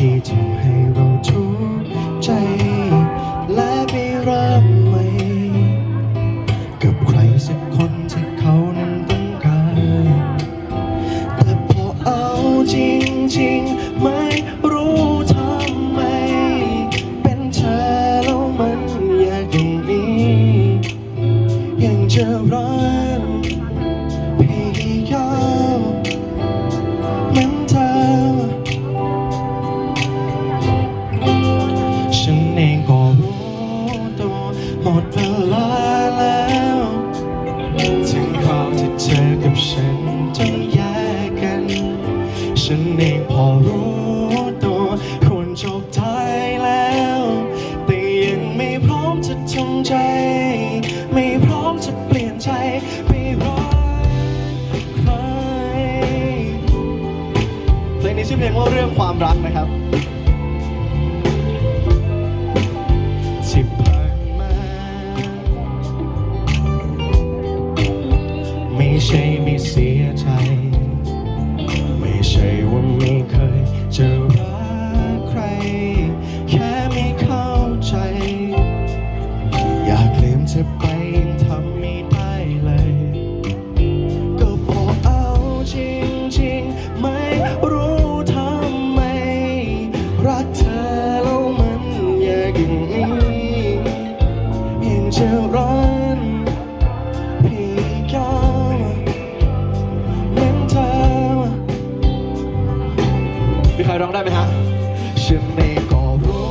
ล่อ มดเวลาแล้วถึงคราวที่เธอกับฉันต้องแยกกัน ฉันเองพอรู้ตัวควรจบท้ายแล้ว แต่ยังไม่พร้อมจะทำใจ ไม่พร้อมจะเปลี่ยนใจไปรักใครเพลงนี้ชื่อเพลงว่าเรื่องความรักนะครับ ไม่เสียใจ ไม่ใช่ว่าไม่เคยจะรักใคร แค่ไม่เข้าใจ อยากลืมเธอไป ฉันเองก็รู้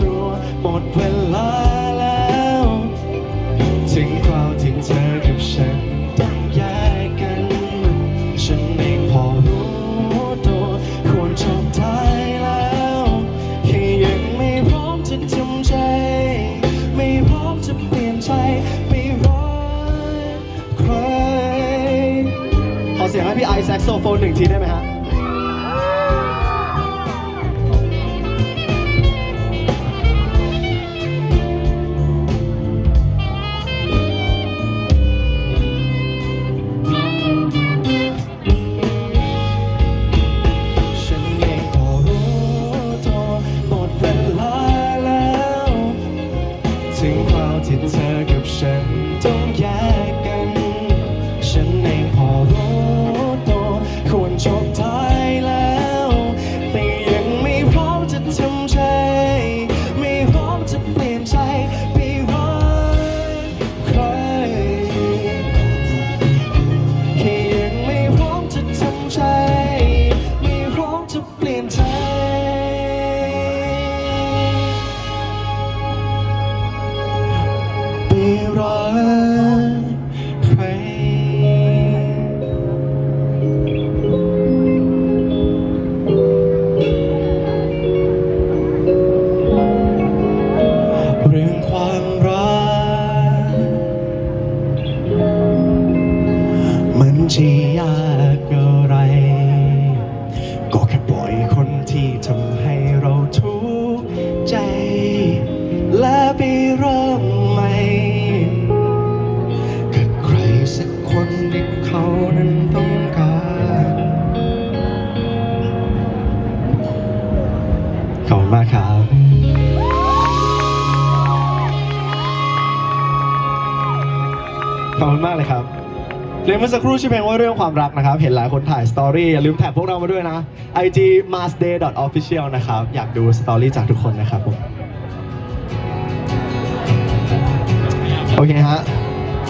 ตัวหมดเวลาแล้ว ถึงคราวที่เธอกับฉันต้องแยกกัน ฉันเองพอรู้ตัวควรจบท้ายแล้วแค่ยังไม่พร้อมจะทำใจ ไม่พร้อมจะเปลี่ยนใจไปรักใคร ขอเสียงให้พี่ไอแซกโซโฟนหนึ่งทีได้ไหมฮะ ค รักใคร เรื่องความรัก มันจะยากอะไร ก็แค่ปล่อยคนที่ทำให้เราทุกข์ใจ และไปริ่ม ขอบคุณมากเลยครับเพลงเมื่อสักครู่ชื่อเพลงว่าเรื่องความรักนะครับ เห็นหลายคนถ่ายสตอรี่อย่าลืมแท็กพวกเรามาด้วยนะ IG marsday official นะครับ อยากดูสตอรี่จากทุกคนนะครับผม โอเคฮะ